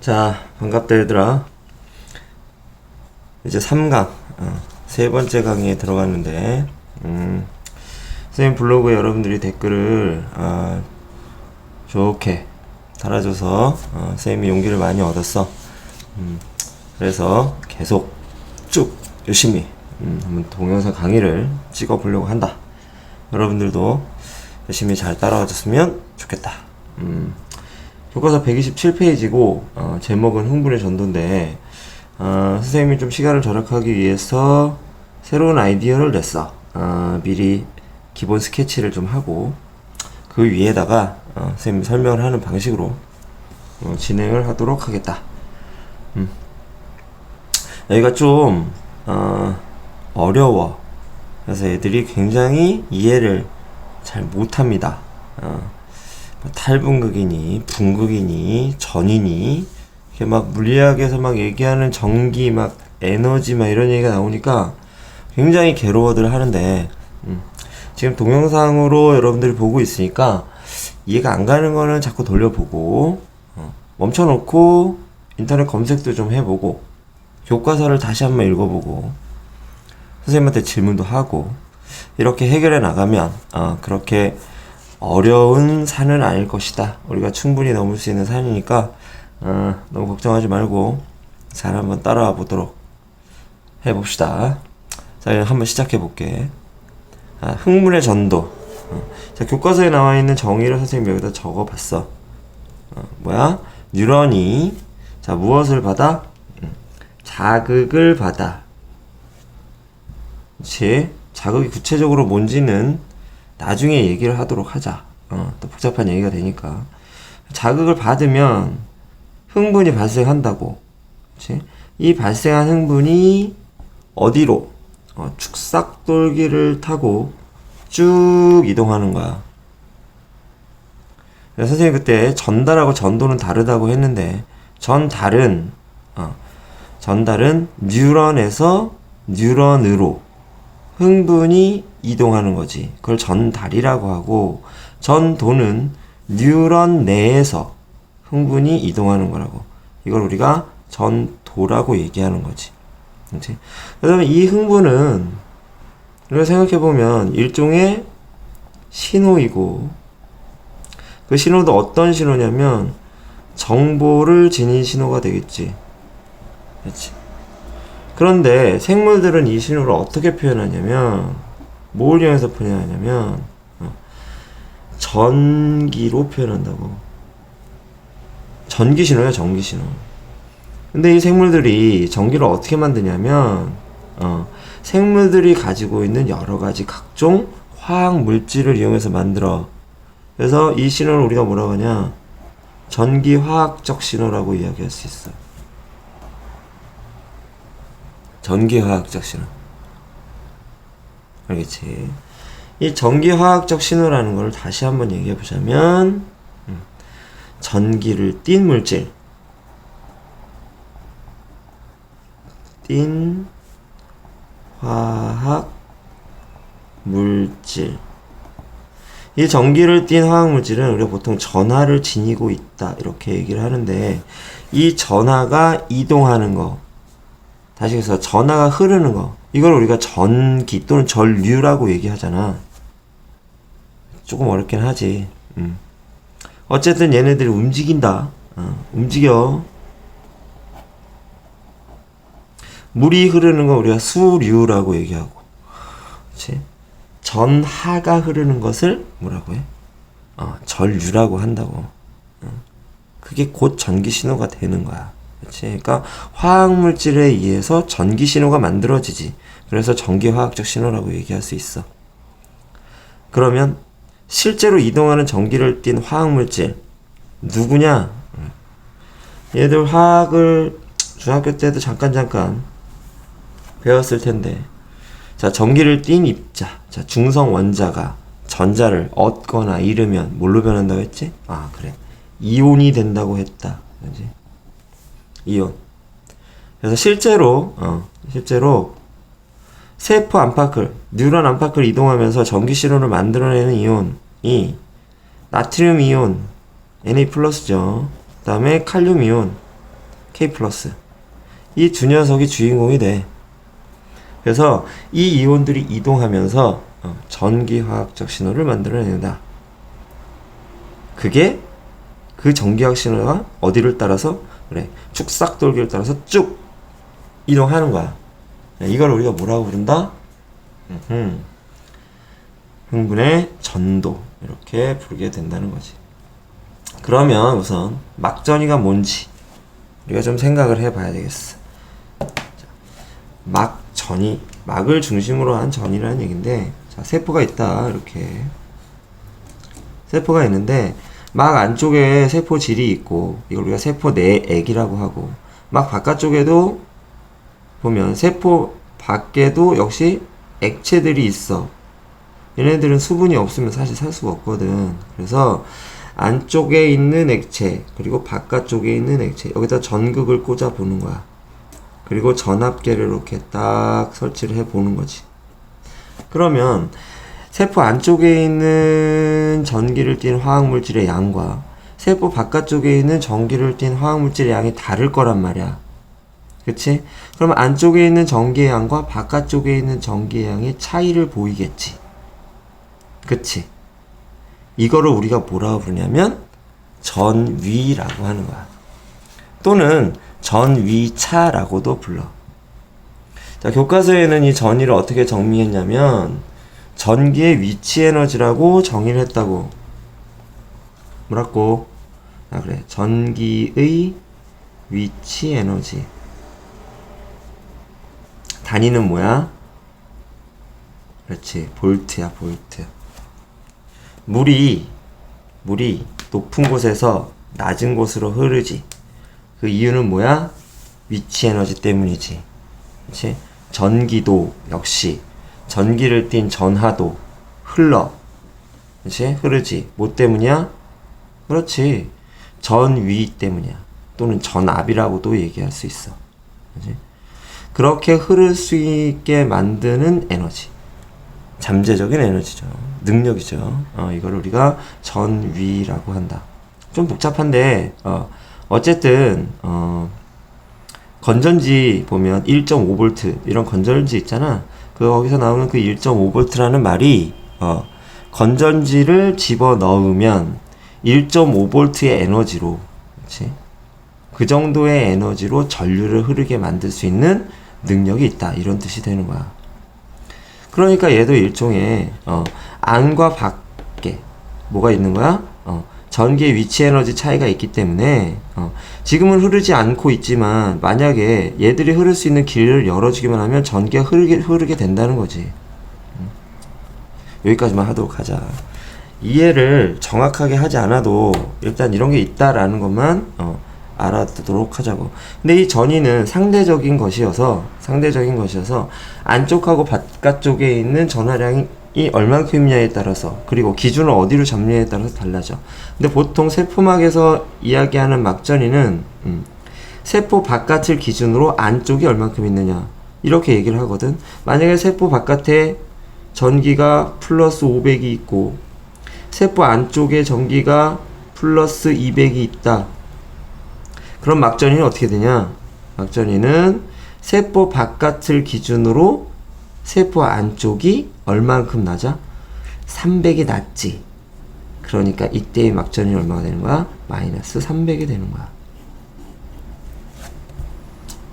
자, 반갑다 얘들아. 이제 3강, 어, 세 번째 강의에 들어갔는데, 음, 선생님 블로그에 여러분들이 댓글을, 아, 좋게 달아줘서, 어, 선생님이 용기를 많이 얻었어. 음, 그래서 계속 쭉 열심히, 음, 한번 동영상 강의를 찍어 보려고 한다. 여러분들도 열심히 잘 따라와 줬으면 좋겠다. 음, 교과서 127페이지고 어, 제목은 흥분의 전도인데 어, 선생님이 좀 시간을 절약하기 위해서 새로운 아이디어를 냈어. 어, 미리 기본 스케치를 좀 하고 그 위에다가 어, 선생님이 설명을 하는 방식으로 어, 진행을 하도록 하겠다. 음. 여기가 좀 어, 어려워. 그래서 애들이 굉장히 이해를 잘 못합니다. 어. 뭐 탈분극이니 분극이니 전이니 이렇게 막 물리학에서 막 얘기하는 전기 막 에너지 막 이런 얘기가 나오니까 굉장히 괴로워들 하는데 음, 지금 동영상으로 여러분들이 보고 있으니까 이해가 안 가는 거는 자꾸 돌려보고 어, 멈춰놓고 인터넷 검색도 좀 해보고 교과서를 다시 한번 읽어보고 선생님한테 질문도 하고 이렇게 해결해 나가면 어, 그렇게 어려운 산은 아닐 것이다. 우리가 충분히 넘을 수 있는 산이니까 어, 너무 걱정하지 말고 잘 한번 따라와 보도록 해봅시다. 자, 한번 시작해 볼게. 아, 흥문의 전도. 어, 자, 교과서에 나와 있는 정의를 선생님 여기다 적어 봤어. 어, 뭐야? 뉴런이 자 무엇을 받아? 음, 자극을 받아. 그렇지? 자극이 구체적으로 뭔지는 나중에 얘기를 하도록 하자. 어, 또 복잡한 얘기가 되니까. 자극을 받으면 흥분이 발생한다고. 그치? 이 발생한 흥분이 어디로? 어, 축삭돌기를 타고 쭉 이동하는 거야. 선생님이 그때 전달하고 전도는 다르다고 했는데, 전달은, 어, 전달은 뉴런에서 뉴런으로 흥분이 이동하는 거지. 그걸 전달이라고 하고 전도는 뉴런 내에서 흥분이 이동하는 거라고. 이걸 우리가 전도라고 얘기하는 거지. 그렇지? 그다음에 이 흥분은 우리가 생각해 보면 일종의 신호이고 그 신호도 어떤 신호냐면 정보를 지닌 신호가 되겠지. 그렇지? 그런데 생물들은 이 신호를 어떻게 표현하냐면 뭘 이용해서 표현하냐면 어, 전기로 표현한다고. 전기 신호야 전기 신호. 근데 이 생물들이 전기를 어떻게 만드냐면 어, 생물들이 가지고 있는 여러 가지 각종 화학 물질을 이용해서 만들어. 그래서 이 신호를 우리가 뭐라고 하냐? 전기 화학적 신호라고 이야기할 수 있어. 전기 화학적 신호. 알겠지? 이 전기화학적 신호라는 걸 다시 한번 얘기해 보자면, 음, 전기를 띤 물질, 띤 화학 물질. 이 전기를 띤 화학 물질은 우리가 보통 전하를 지니고 있다 이렇게 얘기를 하는데 이 전하가 이동하는 거 다시 해서 전하가 흐르는 거. 이걸 우리가 전기 또는 전류라고 얘기하잖아. 조금 어렵긴 하지. 음. 어쨌든 얘네들이 움직인다. 어, 움직여. 물이 흐르는 거 우리가 수류라고 얘기하고. 그렇지 전하가 흐르는 것을 뭐라고 해? 어, 전류라고 한다고. 어. 그게 곧 전기 신호가 되는 거야 그렇지. 그러니까 화학 물질에 의해서 전기 신호가 만들어지지. 그래서 전기 화학적 신호라고 얘기할 수 있어. 그러면 실제로 이동하는 전기를 띤 화학 물질 누구냐? 얘들 화학을 중학교 때도 잠깐 잠깐 배웠을 텐데. 자, 전기를 띤 입자. 자, 중성 원자가 전자를 얻거나 잃으면 뭘로 변한다고 했지? 아, 그래. 이온이 된다고 했다. 그지? 이온. 그래서 실제로 어, 실제로 세포 안팎을 뉴런 안팎을 이동하면서 전기 신호를 만들어내는 이온이 나트륨 이온 Na 플러스죠. 그다음에 칼륨 이온 K 플러스. 이 두 녀석이 주인공이 돼. 그래서 이 이온들이 이동하면서 어, 전기화학적 신호를 만들어낸다. 그게 그 전기화학 신호가 어디를 따라서 그래 축삭돌기를 따라서 쭉 이동하는 거야. 이걸 우리가 뭐라고 부른다? 음흠. 흥분의 전도 이렇게 부르게 된다는 거지. 그러면 우선 막전이가 뭔지 우리가 좀 생각을 해봐야 되겠어. 자, 막전이 막을 중심으로 한 전이라는 얘긴데 자 세포가 있다 이렇게 세포가 있는데 막 안쪽에 세포 질이 있고 이걸 우리가 세포 내액이라고 하고 막 바깥쪽에도 보면 세포 밖에도 역시 액체들이 있어. 얘네들은 수분이 없으면 사실 살 수가 없거든. 그래서 안쪽에 있는 액체, 그리고 바깥쪽에 있는 액체, 여기다 전극을 꽂아 보는 거야. 그리고 전압계를 이렇게 딱 설치를 해 보는 거지. 그러면 세포 안쪽에 있는 전기를 띤 화학물질의 양과 세포 바깥쪽에 있는 전기를 띤 화학물질의 양이 다를 거란 말이야. 그치? 그러면 안쪽에 있는 전기의 양과 바깥쪽에 있는 전기의 양의 차이를 보이겠지. 그치? 이거를 우리가 뭐라고 부르냐면 전위라고 하는 거야. 또는 전위차라고도 불러. 자, 교과서에는 이 전위를 어떻게 정의했냐면 전기의 위치 에너지라고 정의를 했다고. 뭐라고? 아, 그래. 전기의 위치 에너지. 단위는 뭐야? 그렇지. 볼트야, 볼트. 물이, 물이 높은 곳에서 낮은 곳으로 흐르지. 그 이유는 뭐야? 위치 에너지 때문이지. 그렇지? 전기도 역시 전기를 띤 전하도 흘러. 그렇지? 흐르지. 뭐 때문이야? 그렇지. 전위 때문이야. 또는 전압이라고도 얘기할 수 있어. 그렇지? 그렇게 흐를 수 있게 만드는 에너지. 잠재적인 에너지죠. 능력이죠. 어, 이걸 우리가 전위라고 한다. 좀 복잡한데, 어, 어쨌든, 어, 건전지 보면 1.5V 이런 건전지 있잖아. 그 거기서 나오는 그 1.5V라는 말이 어, 건전지를 집어 넣으면 1.5V의 에너지로 그렇지? 그 정도의 에너지로 전류를 흐르게 만들 수 있는 능력이 있다 이런 뜻이 되는 거야. 그러니까 얘도 일종의 어, 안과 밖에 뭐가 있는 거야? 어, 전기의 위치 에너지 차이가 있기 때문에 어, 지금은 흐르지 않고 있지만 만약에 얘들이 흐를 수 있는 길을 열어주기만 하면 전기가 흐르게, 흐르게 된다는 거지. 음. 여기까지만 하도록 하자. 이해를 정확하게 하지 않아도 일단 이런 게 있다라는 것만 어, 알아두도록 하자고. 근데 이 전위는 상대적인 것이어서 상대적인 것이어서 안쪽하고 바깥쪽에 있는 전화량이 얼만큼이냐에 따라서 그리고 기준을 어디로 잡느냐에 따라서 달라져. 근데 보통 세포막에서 이야기하는 막전위는 음, 세포 바깥을 기준으로 안쪽이 얼만큼 있느냐 이렇게 얘기를 하거든. 만약에 세포 바깥에 전기가 플러스 500이 있고 세포 안쪽에 전기가 플러스 200이 있다. 그럼 막전이는 어떻게 되냐? 막전이는 세포 바깥을 기준으로 세포 안쪽이 얼만큼 낮아? 300이 낮지. 그러니까 이때의 막전이 얼마가 되는 거야? 마이너스 300이 되는 거야.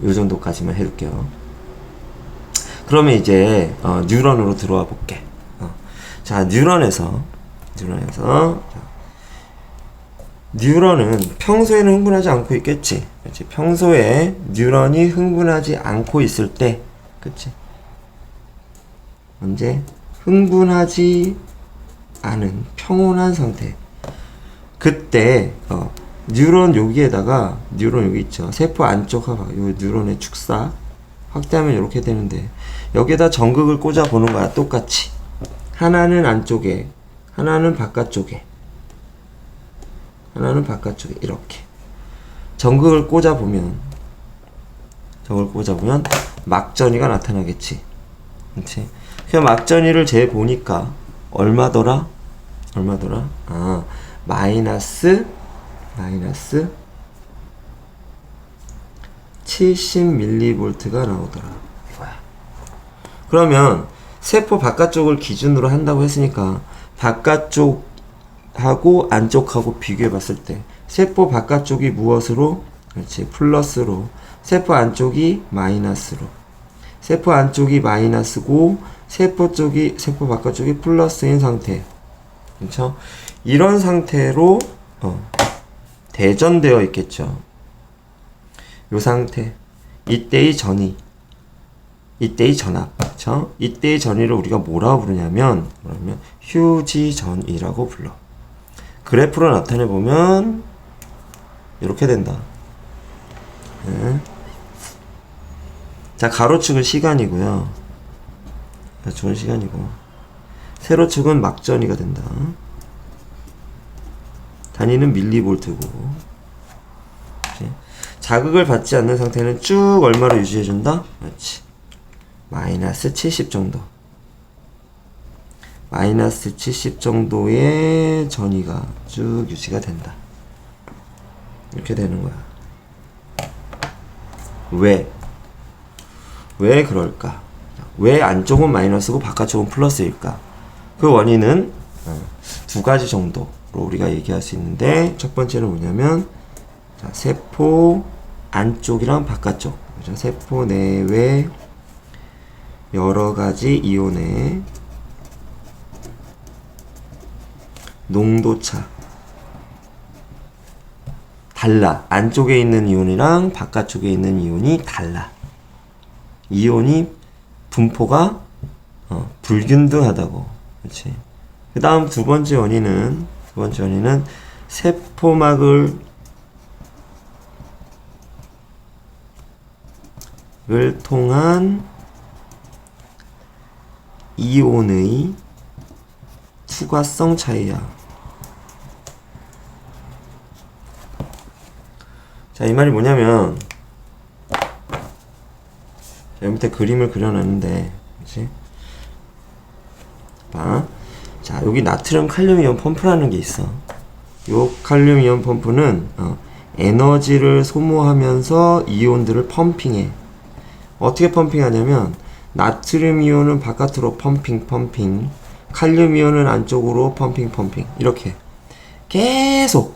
요 정도까지만 해줄게요. 그러면 이제 어, 뉴런으로 들어와 볼게. 어. 자, 뉴런에서 뉴런에서 자, 뉴런은 평소에는 흥분하지 않고 있겠지. 그치? 평소에 뉴런이 흥분하지 않고 있을 때, 그치? 언제? 흥분하지 않은 평온한 상태. 그때, 어, 뉴런 여기에다가, 뉴런 여기 있죠. 세포 안쪽 하봐. 요 뉴런의 축사. 확대하면 이렇게 되는데, 여기에다 전극을 꽂아 보는 거야. 똑같이. 하나는 안쪽에, 하나는 바깥쪽에. 하나는 바깥쪽에 이렇게 전극을 꽂아 보면 저걸 꽂아 보면 막전이가 나타나겠지. 그렇지? 그 막전이를 재 보니까 얼마더라? 얼마더라? 아 마이너스 마이너스 70mV가 나오더라. 이거야. 그러면 세포 바깥쪽을 기준으로 한다고 했으니까 바깥쪽하고 안쪽하고 비교해 봤을 때 세포 바깥쪽이 무엇으로? 그렇지. 플러스로. 세포 안쪽이 마이너스로. 세포 안쪽이 마이너스고 세포 쪽이 세포 바깥쪽이 플러스인 상태. 그렇죠? 이런 상태로 어, 대전되어 있겠죠. 요 상태. 이때의 전이. 이때의 전압. 그쵸? 이때의 전이를 우리가 뭐라고 부르냐면, 그러면 휴지전이라고 불러. 그래프로 나타내 보면, 이렇게 된다. 네. 자, 가로축은 시간이고요. 가로축은 시간이고, 세로 축은 막전이가 된다. 단위는 밀리볼트고? 자극을 받지 않는 상태는 쭉 얼마로 유지해준다? 그렇지. 마이너스 70 정도. 마이너스 70 정도의 전이가 쭉 유지가 된다. 이렇게 되는 거야. 왜? 왜 그럴까? 왜 안쪽은 마이너스고 바깥쪽은 플러스일까? 그 원인은 어, 두 가지 정도로 우리가 얘기할 수 있는데 첫 번째는 뭐냐면 자, 세포 안쪽이랑 바깥쪽 그죠? 세포 내외 여러 가지 이온의 농도차 달라. 안쪽에 있는 이온이랑 바깥쪽에 있는 이온이 달라. 이온이 분포가 어, 불균등하다고. 그렇지. 그 다음 두 번째 원인은 두 번째 원인은 세포막을 을 통한 이온의 투과성 차이야. 자, 이 말이 뭐냐면, 여기 밑에 그림을 그려놨는데, 그치? 봐. 자, 여기 나트륨 칼륨 이온 펌프라는 게 있어. 요 칼륨 이온 펌프는, 어, 에너지를 소모하면서 이온들을 펌핑해. 어떻게 펌핑하냐면, 나트륨 이온은 바깥으로 펌핑, 펌핑. 칼륨 이온은 안쪽으로 펌핑, 펌핑. 이렇게. 계속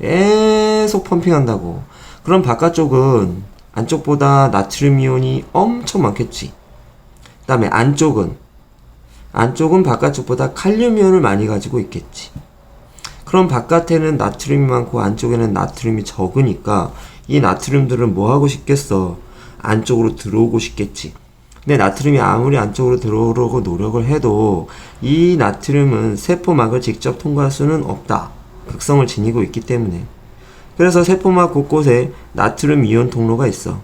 계속 펌핑한다고. 그럼 바깥쪽은 안쪽보다 나트륨 이온이 엄청 많겠지. 그 다음에 안쪽은 안쪽은 바깥쪽보다 칼륨 이온을 많이 가지고 있겠지. 그럼 바깥에는 나트륨이 많고 안쪽에는 나트륨이 적으니까 이 나트륨들은 뭐 하고 싶겠어? 안쪽으로 들어오고 싶겠지. 근데 나트륨이 아무리 안쪽으로 들어오려고 노력을 해도 이 나트륨은 세포막을 직접 통과할 수는 없다. 극성을 지니고 있기 때문에. 그래서 세포막 곳곳에 나트륨 이온 통로가 있어.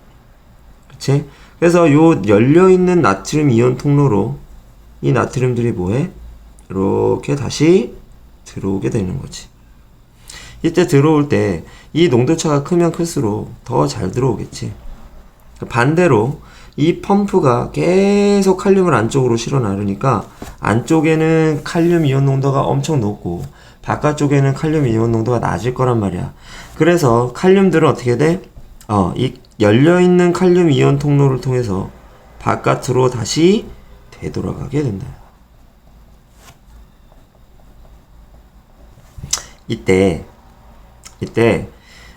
그치? 그래서 요 열려있는 나트륨 이온 통로로 이 나트륨들이 뭐해? 이렇게 다시 들어오게 되는 거지. 이때 들어올 때 이 농도차가 크면 클수록 더 잘 들어오겠지. 반대로 이 펌프가 계속 칼륨을 안쪽으로 실어 나르니까 안쪽에는 칼륨 이온 농도가 엄청 높고 바깥쪽에는 칼륨 이온 농도가 낮을 거란 말이야. 그래서 칼륨들은 어떻게 돼? 어, 이 열려있는 칼륨 이온 통로를 통해서 바깥으로 다시 되돌아가게 된다. 이때, 이때,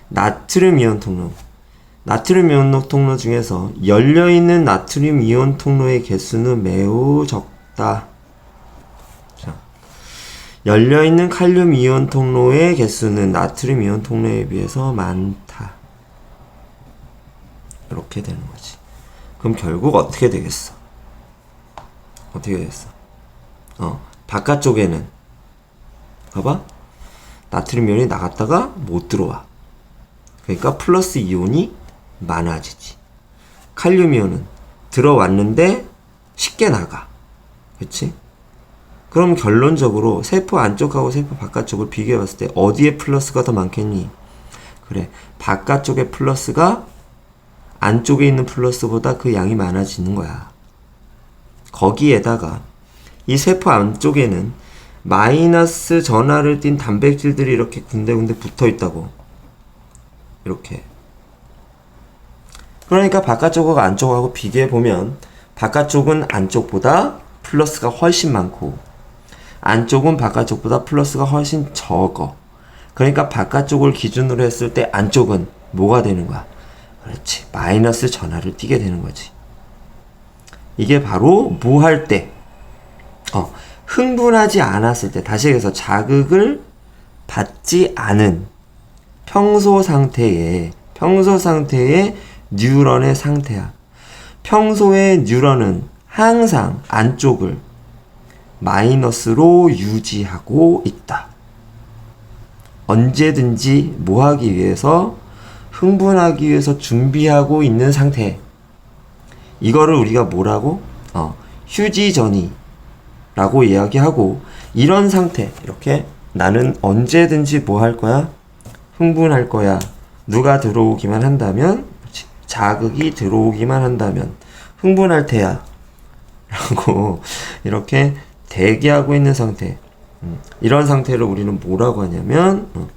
나트륨 이온 통로. 나트륨 이온 통로 중에서 열려있는 나트륨 이온 통로의 개수는 매우 적다. 자, 열려있는 칼륨 이온 통로의 개수는 나트륨 이온 통로에 비해서 많다. 이렇게 되는 거지. 그럼 결국 어떻게 되겠어? 어떻게 되겠어? 어, 바깥쪽에는, 봐봐. 나트륨 이온이 나갔다가 못 들어와. 그러니까 플러스 이온이 많아지지. 칼륨 이온은 들어왔는데 쉽게 나가. 그치? 그럼 결론적으로 세포 안쪽하고 세포 바깥쪽을 비교해 봤을 때 어디에 플러스가 더 많겠니? 그래. 바깥쪽에 플러스가 안쪽에 있는 플러스보다 그 양이 많아지는 거야. 거기에다가 이 세포 안쪽에는 마이너스 전하를 띤 단백질들이 이렇게 군데군데 붙어 있다고. 이렇게. 그러니까 바깥쪽하고 안쪽하고 비교해 보면 바깥쪽은 안쪽보다 플러스가 훨씬 많고 안쪽은 바깥쪽보다 플러스가 훨씬 적어. 그러니까 바깥쪽을 기준으로 했을 때 안쪽은 뭐가 되는 거야? 그렇지. 마이너스 전하를 띠게 되는 거지. 이게 바로 뭐 할 때? 어, 흥분하지 않았을 때, 다시 얘기해서 자극을 받지 않은 평소 상태의, 평소 상태의 뉴런의 상태야. 평소의 뉴런은 항상 안쪽을 마이너스로 유지하고 있다. 언제든지 뭐 하기 위해서 흥분하기 위해서 준비하고 있는 상태. 이거를 우리가 뭐라고? 어, 휴지전이 라고 이야기하고 이런 상태 이렇게 나는 언제든지 뭐 할 거야? 흥분할 거야. 누가 들어오기만 한다면. 자극이 들어오기만 한다면 흥분할 테야. 라고 이렇게 대기하고 있는 상태. 음, 이런 상태를 우리는 뭐라고 하냐면 어,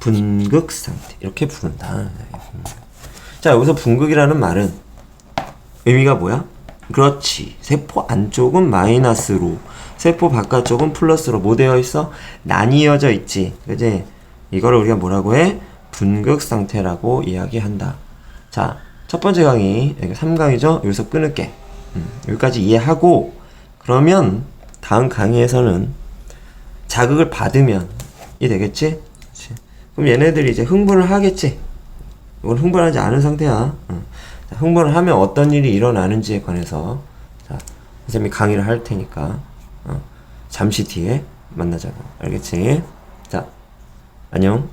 분극 상태 이렇게 부른다. 자 여기서 분극이라는 말은 의미가 뭐야? 그렇지. 세포 안쪽은 마이너스로, 세포 바깥쪽은 플러스로 뭐 되어 있어? 나뉘어져 있지. 그지? 이거를 우리가 뭐라고 해? 분극 상태라고 이야기한다. 자, 첫 번째 강의, 여기 3강이죠? 여기서 끊을게. 음, 여기까지 이해하고, 그러면 다음 강의에서는 자극을 받으면 이 되겠지? 그치? 그럼 얘네들이 이제 흥분을 하겠지? 이건 흥분하지 않은 상태야. 응. 자, 흥분을 하면 어떤 일이 일어나는지에 관해서 자, 선생님이 강의를 할 테니까 어, 잠시 뒤에 만나자고. 알겠지? 자, 안녕.